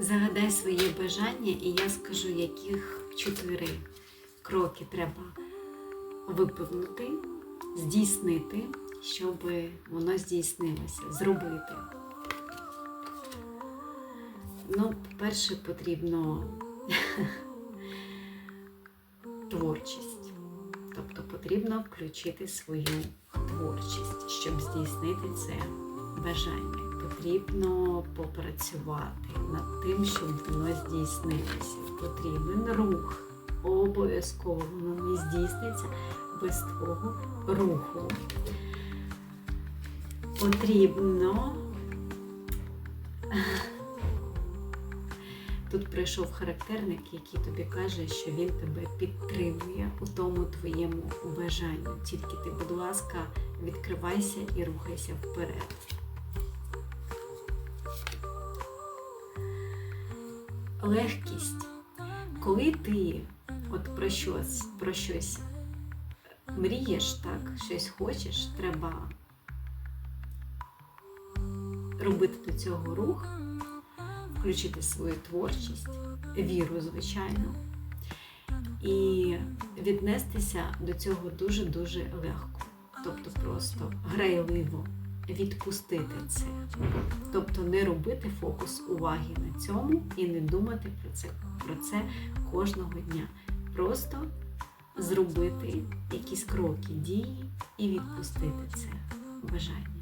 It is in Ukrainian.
Загадай своє бажання, і я скажу, яких чотири кроки треба виповнити, здійснити, щоб воно здійснилося, зробити. Ну, по-перше, потрібно творчість. Тобто потрібно включити свою творчість, щоб здійснити це бажання. Потрібно попрацювати над тим, щоб воно здійснилося. Потрібен рух. Обов'язково воно не здійсниться без твого руху. Потрібно. Тут прийшов характерник, який тобі каже, що він тебе підтримує у тому твоєму бажанні. Тільки ти, будь ласка, відкривайся і рухайся вперед. Легкість. Коли ти от про щось, про щось мрієш, так, щось хочеш, треба робити до цього рух включити свою творчість, віру, звичайно, і віднестися до цього дуже-дуже легко. Тобто просто грайливо відпустити це. Тобто не робити фокус уваги на цьому і не думати про це, про це кожного дня. Просто зробити якісь кроки, дії і відпустити це бажання.